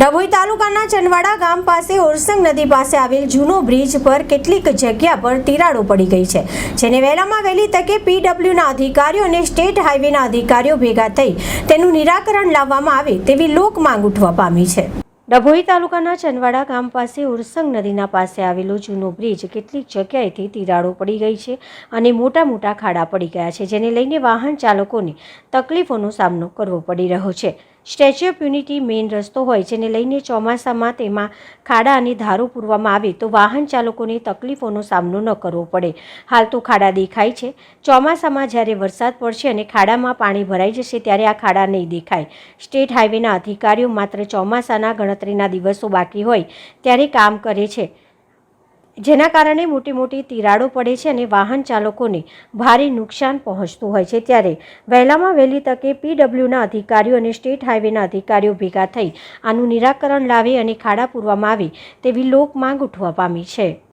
ડભોઈ તાલુકાના ચનવાડા ગામ પાસે ઓરસંગ નદી પાસે આવેલ જૂનો બ્રિજ પર કેટલીક જગ્યા પર તિરાડો પડી ગઈ છે. જેને વહેલામાં વહેલી તકે પીડબ્લ્યુના અધિકારીઓ અને સ્ટેટ હાઈવેના અધિકારીઓ ભેગા થઈ તેનું નિરાકરણ લાવવામાં આવે તેવી લોક માંગ ઉઠવા પામી છે. ડભોઈ તાલુકાના ચનવાડા ગામ પાસે ઉરસંગ નદીના પાસે આવેલો જૂનો બ્રિજ કેટલીક જગ્યાએથી તિરાડો પડી ગઈ છે અને મોટા મોટા ખાડા પડી ગયા છે, જેને લઈને વાહન ચાલકોને તકલીફોનો સામનો કરવો પડી રહ્યો છે. સ્ટેચ્યુ ઓફ યુનિટી મેઇન રસ્તો હોય જેને લઈને ચોમાસામાં તેમાં ખાડા અને ધારો પૂરવામાં આવે તો વાહન ચાલકોને તકલીફોનો સામનો ન કરવો પડે. હાલ તો ખાડા દેખાય છે. ચોમાસામાં જ્યારે વરસાદ પડશે અને ખાડામાં પાણી ભરાઈ જશે ત્યારે આ ખાડા નહીં દેખાય. સ્ટેટ હાઈવેના અધિકારીઓ માત્ર ચોમાસાના ગણતરીના દિવસો બાકી હોય ત્યારે કામ કરે છે. જેના કારણે મોટી મોટી તિરાડો પડે છે અને વાહન ચાલકોને ભારે નુકસાન પહોંચતું હોય છે. ત્યારે વહેલામાં વહેલી તકે પીડબ્લ્યુના અધિકારીઓ અને સ્ટેટ હાઈવેના અધિકારીઓ ભેગા થઈ આનું નિરાકરણ લાવે અને ખાડા પૂરવામાં આવે તેવી લોક માંગ ઉઠવા પામી છે.